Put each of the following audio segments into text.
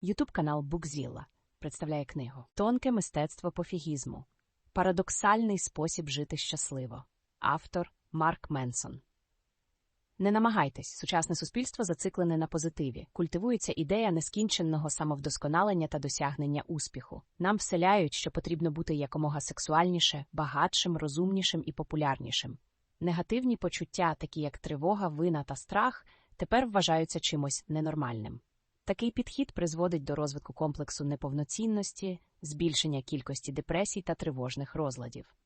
Ютуб канал Букзіла представляє книгу Тонке мистецтво пофігізму. Парадоксальний спосіб жити щасливо. Автор Марк Менсон. Не намагайтесь, сучасне суспільство зациклене на позитиві. Культивується ідея нескінченного самовдосконалення та досягнення успіху. Нам вселяють, що потрібно бути якомога сексуальніше, багатшим, розумнішим і популярнішим. Негативні почуття, такі як тривога, вина та страх, тепер вважаються чимось ненормальним. Такий підхід призводить до розвитку комплексу неповноцінності, збільшення кількості депресій та тривожних розладів.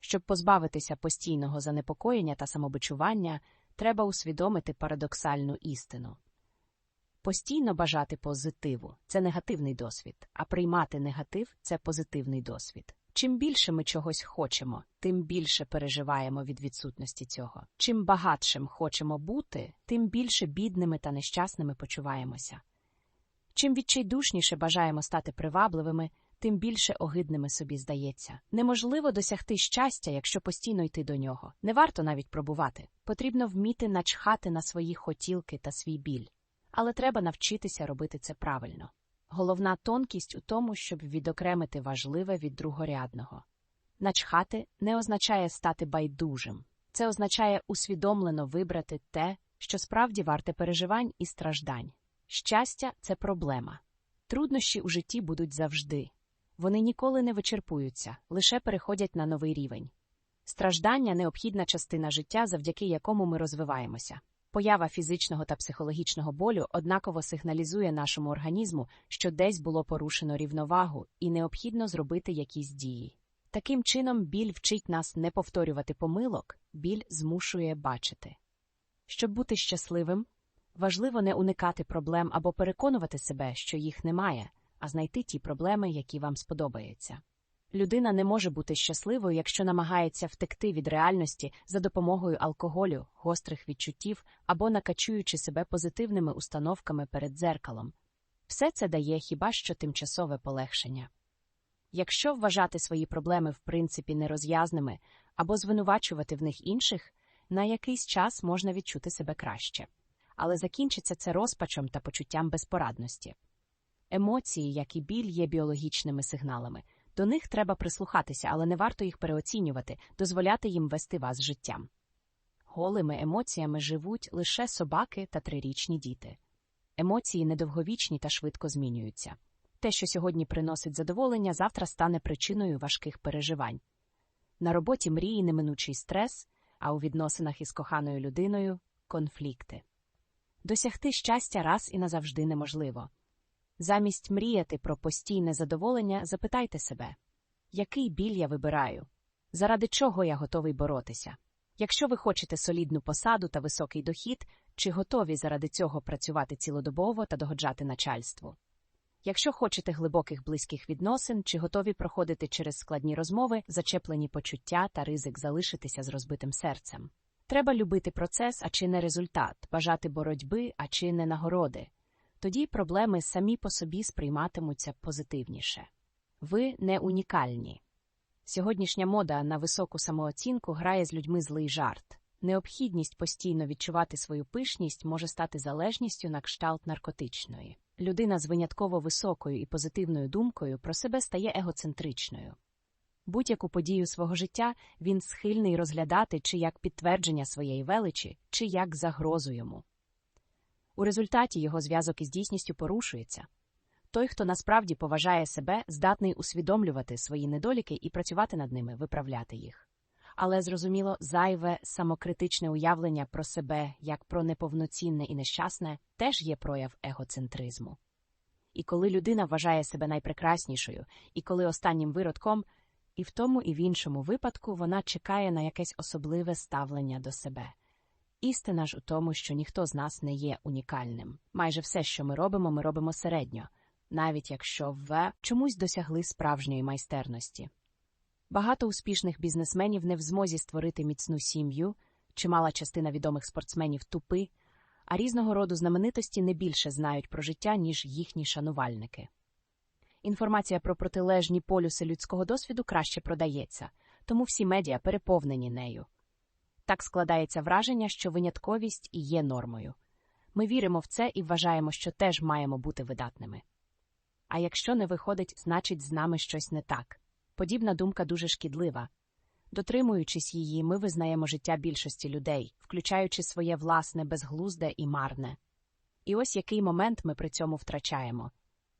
Щоб позбавитися постійного занепокоєння та самобичування, треба усвідомити парадоксальну істину. Постійно бажати позитиву це негативний досвід, а приймати негатив це позитивний досвід. Чим більше ми чогось хочемо, тим більше переживаємо від відсутності цього. Чим багатшим хочемо бути, тим більше бідними та нещасними почуваємося. Чим відчайдушніше бажаємо стати привабливими, тим більше огидними собі здається. Неможливо досягти щастя, якщо постійно йти до нього. Не варто навіть пробувати. Потрібно вміти начхати на свої хотілки та свій біль. Але треба навчитися робити це правильно. Головна тонкість у тому, щоб відокремити важливе від другорядного. Начхати не означає стати байдужим, це означає усвідомлено вибрати те, що справді варте переживань і страждань. Щастя це проблема. Труднощі у житті будуть завжди. Вони ніколи не вичерпуються, лише переходять на новий рівень. Страждання необхідна частина життя, завдяки якому ми розвиваємося. Поява фізичного та психологічного болю однаково сигналізує нашому організму, що десь було порушено рівновагу, і необхідно зробити якісь дії. Таким чином, біль вчить нас не повторювати помилок, біль змушує бачити. Щоб бути щасливим, важливо не уникати проблем або переконувати себе, що їх немає, а знайти ті проблеми, які вам сподобаються. Людина не може бути щасливою, якщо намагається втекти від реальності за допомогою алкоголю, гострих відчуттів або накачуючи себе позитивними установками перед дзеркалом. Все це дає хіба що тимчасове полегшення. Якщо вважати свої проблеми в принципі нероз'язними або звинувачувати в них інших, на якийсь час можна відчути себе краще, але закінчиться це розпачом та почуттям безпорадності. Емоції, як і біль, є біологічними сигналами. До них треба прислухатися, але не варто їх переоцінювати, дозволяти їм вести вас життям. Голими емоціями живуть лише собаки та трирічні діти. Емоції недовговічні та швидко змінюються. Те, що сьогодні приносить задоволення, завтра стане причиною важких переживань. На роботі мрії неминучий стрес, а у відносинах із коханою людиною конфлікти. Досягти щастя раз і назавжди неможливо. Замість мріяти про постійне задоволення, запитайте себе, який біль я вибираю, заради чого я готовий боротися. Якщо ви хочете солідну посаду та високий дохід, чи готові заради цього працювати цілодобово та догоджати начальству? Якщо хочете глибоких близьких відносин, чи готові проходити через складні розмови, зачеплені почуття та ризик залишитися з розбитим серцем? Треба любити процес, а чи не результат, бажати боротьби, а чи не нагороди тоді проблеми самі по собі сприйматимуться позитивніше. Ви не унікальні. Сьогоднішня мода на високу самооцінку грає з людьми злий жарт. Необхідність постійно відчувати свою пишність може стати залежністю на кшталт наркотичної. Людина з винятково високою і позитивною думкою про себе стає егоцентричною. Будь-яку подію свого життя він схильний розглядати чи як підтвердження своєї величі, чи як загрозу йому. У результаті його зв'язок із дійсністю порушується. Той, хто насправді поважає себе, здатний усвідомлювати свої недоліки і працювати над ними, виправляти їх. Але, зрозуміло, зайве самокритичне уявлення про себе як про неповноцінне і нещасне теж є прояв егоцентризму. І коли людина вважає себе найпрекраснішою, і коли останнім виродком, і в тому і в іншому випадку вона чекає на якесь особливе ставлення до себе. Істина ж у тому, що ніхто з нас не є унікальним. Майже все, що ми робимо, ми робимо середньо, навіть якщо в чомусь досягли справжньої майстерності. Багато успішних бізнесменів не в змозі створити міцну сім'ю, чимала частина відомих спортсменів тупи, а різного роду знаменитості не більше знають про життя, ніж їхні шанувальники. Інформація про протилежні полюси людського досвіду краще продається, тому всі медіа переповнені нею. Так складається враження, що винятковість і є нормою. Ми віримо в це і вважаємо, що теж маємо бути видатними. А якщо не виходить, значить з нами щось не так. Подібна думка дуже шкідлива. Дотримуючись її, ми визнаємо життя більшості людей, включаючи своє власне безглузде і марне. І ось який момент ми при цьому втрачаємо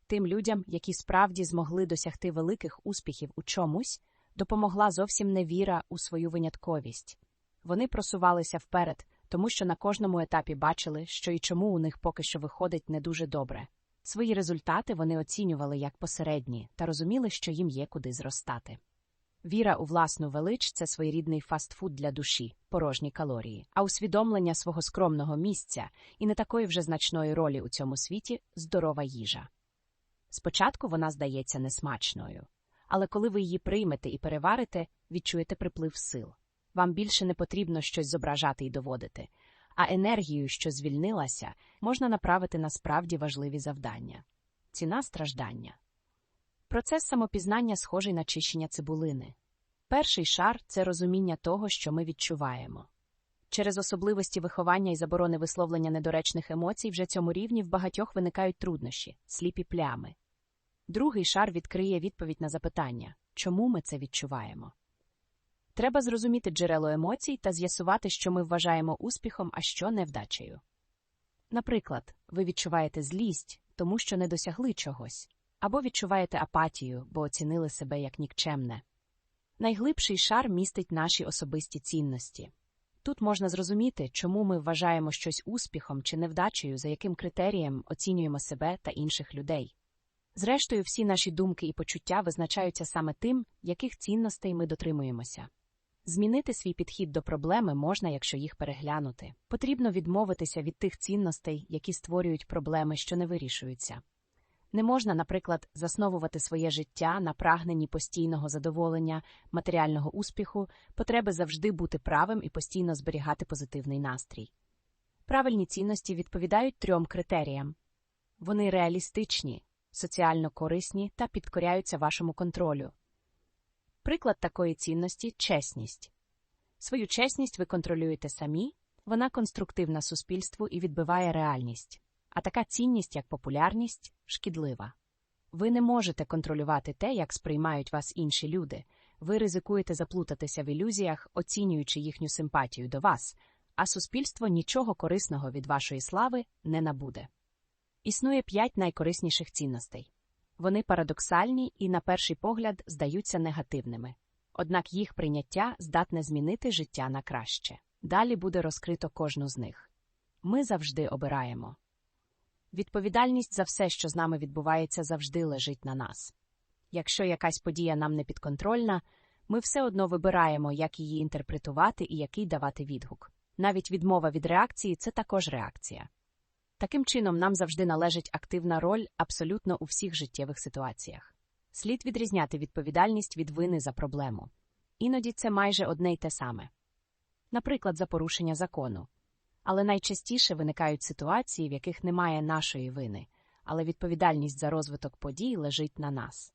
тим людям, які справді змогли досягти великих успіхів у чомусь, допомогла зовсім не віра у свою винятковість. Вони просувалися вперед, тому що на кожному етапі бачили, що і чому у них поки що виходить не дуже добре. Свої результати вони оцінювали як посередні та розуміли, що їм є куди зростати. Віра у власну велич це своєрідний фастфуд для душі, порожні калорії, а усвідомлення свого скромного місця і не такої вже значної ролі у цьому світі здорова їжа. Спочатку вона здається несмачною, але коли ви її приймете і переварите, відчуєте приплив сил. Вам більше не потрібно щось зображати і доводити, а енергію, що звільнилася, можна направити на справді важливі завдання. Ціна страждання. Процес самопізнання схожий на чищення цибулини. Перший шар це розуміння того, що ми відчуваємо. Через особливості виховання і заборони висловлення недоречних емоцій вже цьому рівні в багатьох виникають труднощі, сліпі плями. Другий шар відкриє відповідь на запитання, чому ми це відчуваємо. Треба зрозуміти джерело емоцій та з'ясувати, що ми вважаємо успіхом, а що невдачею. Наприклад, ви відчуваєте злість, тому що не досягли чогось, або відчуваєте апатію, бо оцінили себе як нікчемне. Найглибший шар містить наші особисті цінності. Тут можна зрозуміти, чому ми вважаємо щось успіхом чи невдачею, за яким критерієм оцінюємо себе та інших людей. Зрештою, всі наші думки і почуття визначаються саме тим, яких цінностей ми дотримуємося. Змінити свій підхід до проблеми можна, якщо їх переглянути. Потрібно відмовитися від тих цінностей, які створюють проблеми, що не вирішуються. Не можна, наприклад, засновувати своє життя на прагненні постійного задоволення, матеріального успіху, потреби завжди бути правим і постійно зберігати позитивний настрій. Правильні цінності відповідають трьом критеріям вони реалістичні, соціально корисні та підкоряються вашому контролю. Приклад такої цінності чесність. Свою чесність ви контролюєте самі, вона конструктивна суспільству і відбиває реальність, а така цінність, як популярність, шкідлива. Ви не можете контролювати те, як сприймають вас інші люди, ви ризикуєте заплутатися в ілюзіях, оцінюючи їхню симпатію до вас, а суспільство нічого корисного від вашої слави не набуде. Існує п'ять найкорисніших цінностей. Вони парадоксальні і, на перший погляд, здаються негативними. Однак їх прийняття здатне змінити життя на краще. Далі буде розкрито кожну з них. Ми завжди обираємо. Відповідальність за все, що з нами відбувається, завжди лежить на нас. Якщо якась подія нам не підконтрольна, ми все одно вибираємо, як її інтерпретувати і який давати відгук. Навіть відмова від реакції це також реакція. Таким чином, нам завжди належить активна роль абсолютно у всіх життєвих ситуаціях. Слід відрізняти відповідальність від вини за проблему. Іноді це майже одне й те саме. Наприклад, за порушення закону. Але найчастіше виникають ситуації, в яких немає нашої вини, але відповідальність за розвиток подій лежить на нас.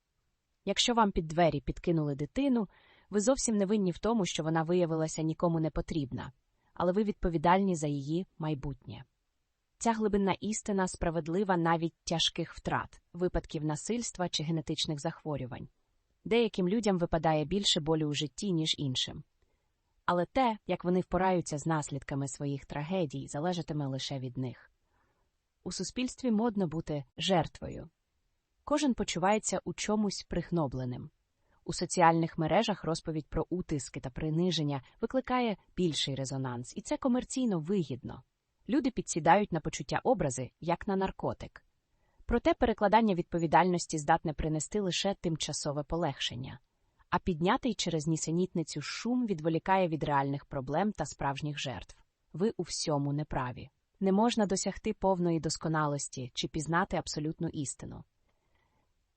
Якщо вам під двері підкинули дитину, ви зовсім не винні в тому, що вона виявилася нікому не потрібна, але ви відповідальні за її майбутнє. Ця глибинна істина справедлива навіть тяжких втрат, випадків насильства чи генетичних захворювань. Деяким людям випадає більше болю у житті, ніж іншим. Але те, як вони впораються з наслідками своїх трагедій, залежатиме лише від них. У суспільстві модно бути жертвою. Кожен почувається у чомусь пригнобленим. У соціальних мережах розповідь про утиски та приниження викликає більший резонанс, і це комерційно вигідно. Люди підсідають на почуття образи, як на наркотик. Проте перекладання відповідальності здатне принести лише тимчасове полегшення, а піднятий через нісенітницю шум відволікає від реальних проблем та справжніх жертв. Ви у всьому неправі. Не можна досягти повної досконалості чи пізнати абсолютну істину.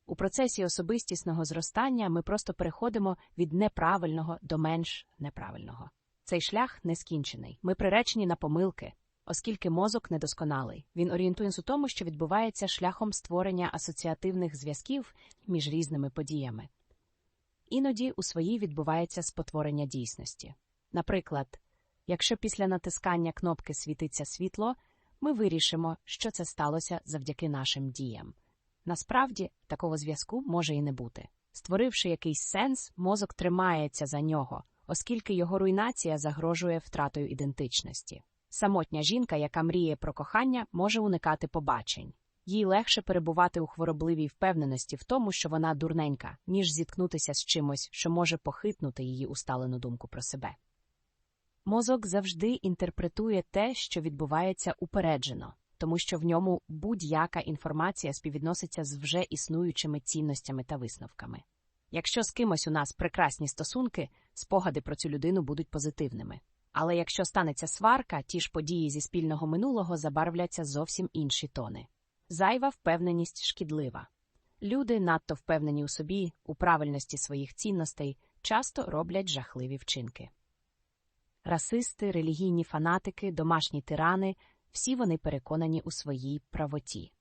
У процесі особистісного зростання ми просто переходимо від неправильного до менш неправильного. Цей шлях не скінчений. Ми приречені на помилки, оскільки мозок недосконалий. Він орієнтується у тому, що відбувається шляхом створення асоціативних зв'язків між різними подіями. Іноді у своїй відбувається спотворення дійсності. Наприклад, якщо після натискання кнопки світиться світло, ми вирішимо, що це сталося завдяки нашим діям. Насправді, такого зв'язку може і не бути. Створивши якийсь сенс, мозок тримається за нього, оскільки його руйнація загрожує втратою ідентичності. Самотня жінка, яка мріє про кохання, може уникати побачень. Їй легше перебувати у хворобливій впевненості в тому, що вона дурненька, ніж зіткнутися з чимось, що може похитнути її усталену думку про себе. Мозок завжди інтерпретує те, що відбувається упереджено, тому що в ньому будь-яка інформація співвідноситься з вже існуючими цінностями та висновками. Якщо з кимось у нас прекрасні стосунки, спогади про цю людину будуть позитивними. Але якщо станеться сварка, ті ж події зі спільного минулого забарвляться зовсім інші тони. Зайва впевненість шкідлива. Люди, надто впевнені у собі, у правильності своїх цінностей, часто роблять жахливі вчинки. Расисти, релігійні фанатики, домашні тирани всі вони переконані у своїй правоті.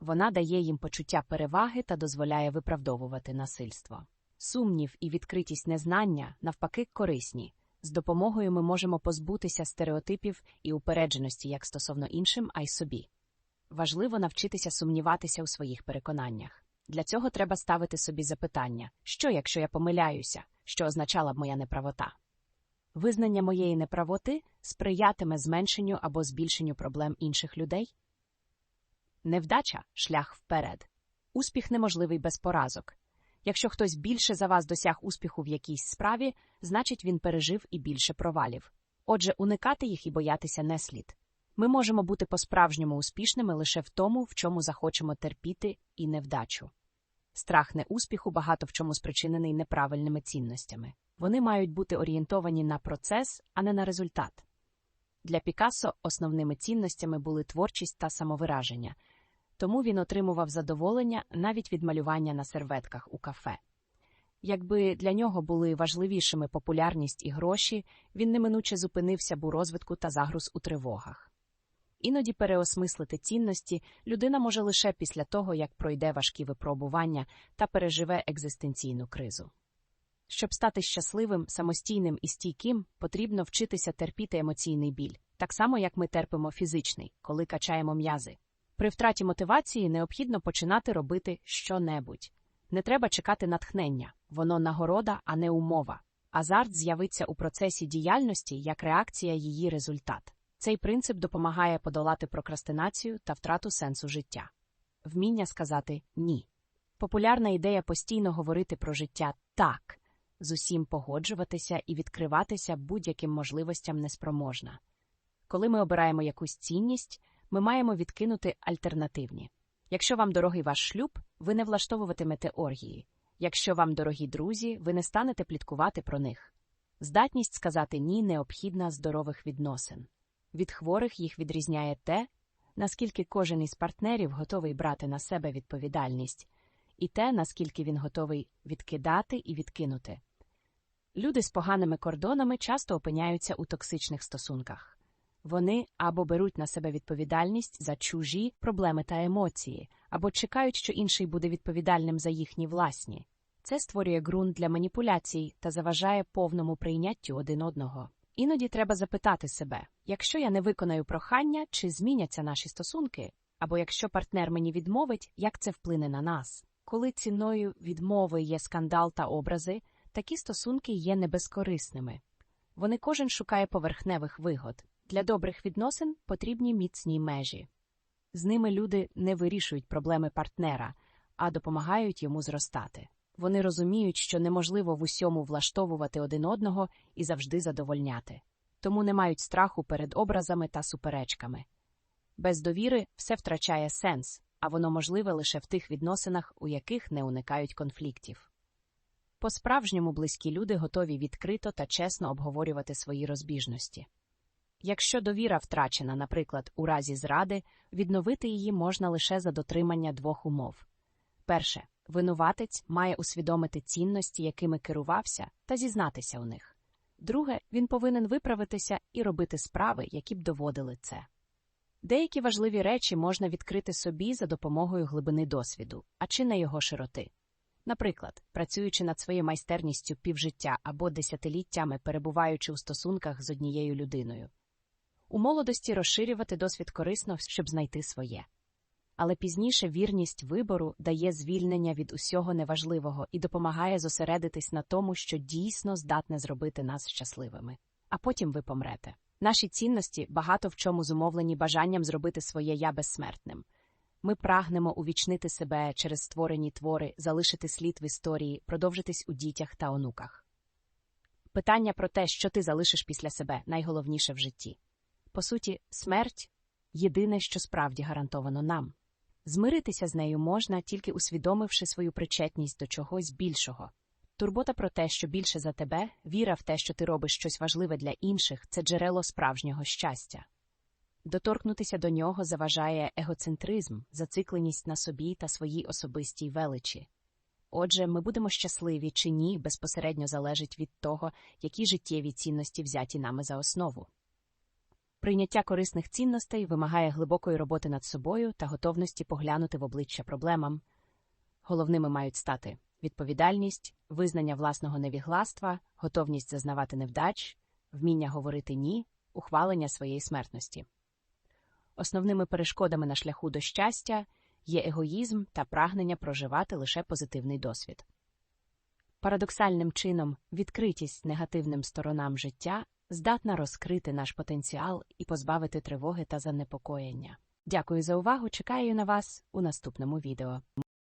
Вона дає їм почуття переваги та дозволяє виправдовувати насильство. Сумнів і відкритість незнання, навпаки, корисні. З допомогою ми можемо позбутися стереотипів і упередженості як стосовно іншим, а й собі. Важливо навчитися сумніватися у своїх переконаннях. Для цього треба ставити собі запитання, що якщо я помиляюся, що означала б моя неправота. Визнання моєї неправоти сприятиме зменшенню або збільшенню проблем інших людей. Невдача шлях вперед. Успіх неможливий без поразок. Якщо хтось більше за вас досяг успіху в якійсь справі, значить він пережив і більше провалів. Отже, уникати їх і боятися не слід. Ми можемо бути по-справжньому успішними лише в тому, в чому захочемо терпіти і невдачу. Страх неуспіху багато в чому спричинений неправильними цінностями. Вони мають бути орієнтовані на процес, а не на результат. Для Пікассо основними цінностями були творчість та самовираження, тому він отримував задоволення навіть від малювання на серветках у кафе. Якби для нього були важливішими популярність і гроші, він неминуче зупинився б у розвитку та загруз у тривогах. Іноді переосмислити цінності людина може лише після того, як пройде важкі випробування та переживе екзистенційну кризу. Щоб стати щасливим, самостійним і стійким, потрібно вчитися терпіти емоційний біль, так само як ми терпимо фізичний, коли качаємо м'язи. При втраті мотивації необхідно починати робити що-небудь. Не треба чекати натхнення, воно нагорода, а не умова. Азарт з'явиться у процесі діяльності як реакція її результат. Цей принцип допомагає подолати прокрастинацію та втрату сенсу життя. Вміння сказати ні. Популярна ідея постійно говорити про життя так, з усім погоджуватися і відкриватися будь-яким можливостям неспроможна. Коли ми обираємо якусь цінність, ми маємо відкинути альтернативні. Якщо вам дорогий ваш шлюб, ви не влаштовуватимете оргії. Якщо вам дорогі друзі, ви не станете пліткувати про них. Здатність сказати ні необхідна здорових відносин. Від хворих їх відрізняє те, наскільки кожен із партнерів готовий брати на себе відповідальність, і те, наскільки він готовий відкидати і відкинути. Люди з поганими кордонами часто опиняються у токсичних стосунках. Вони або беруть на себе відповідальність за чужі проблеми та емоції, або чекають, що інший буде відповідальним за їхні власні. Це створює ґрунт для маніпуляцій та заважає повному прийняттю один одного. Іноді треба запитати себе, якщо я не виконаю прохання, чи зміняться наші стосунки, або якщо партнер мені відмовить, як це вплине на нас. Коли ціною відмови є скандал та образи, такі стосунки є небезкорисними. Вони кожен шукає поверхневих вигод. Для добрих відносин потрібні міцні межі. З ними люди не вирішують проблеми партнера, а допомагають йому зростати. Вони розуміють, що неможливо в усьому влаштовувати один одного і завжди задовольняти, тому не мають страху перед образами та суперечками. Без довіри все втрачає сенс, а воно можливе лише в тих відносинах, у яких не уникають конфліктів. По справжньому близькі люди готові відкрито та чесно обговорювати свої розбіжності. Якщо довіра втрачена, наприклад, у разі зради, відновити її можна лише за дотримання двох умов. Перше, винуватець має усвідомити цінності, якими керувався, та зізнатися у них. Друге, він повинен виправитися і робити справи, які б доводили це. Деякі важливі речі можна відкрити собі за допомогою глибини досвіду, а чи не його широти. Наприклад, працюючи над своєю майстерністю півжиття або десятиліттями перебуваючи у стосунках з однією людиною. У молодості розширювати досвід корисно, щоб знайти своє. Але пізніше вірність вибору дає звільнення від усього неважливого і допомагає зосередитись на тому, що дійсно здатне зробити нас щасливими. А потім ви помрете. Наші цінності багато в чому зумовлені бажанням зробити своє я безсмертним. Ми прагнемо увічнити себе через створені твори, залишити слід в історії, продовжитись у дітях та онуках. Питання про те, що ти залишиш після себе, найголовніше в житті. По суті, смерть єдине, що справді гарантовано нам. Змиритися з нею можна, тільки усвідомивши свою причетність до чогось більшого. Турбота про те, що більше за тебе, віра в те, що ти робиш щось важливе для інших, це джерело справжнього щастя. Доторкнутися до нього заважає егоцентризм, зацикленість на собі та своїй особистій величі. Отже, ми будемо щасливі чи ні, безпосередньо залежить від того, які життєві цінності взяті нами за основу. Прийняття корисних цінностей вимагає глибокої роботи над собою та готовності поглянути в обличчя проблемам. Головними мають стати відповідальність, визнання власного невігластва, готовність зазнавати невдач, вміння говорити ні, ухвалення своєї смертності. Основними перешкодами на шляху до щастя є егоїзм та прагнення проживати лише позитивний досвід. Парадоксальним чином відкритість негативним сторонам життя здатна розкрити наш потенціал і позбавити тривоги та занепокоєння. Дякую за увагу. Чекаю на вас у наступному відео.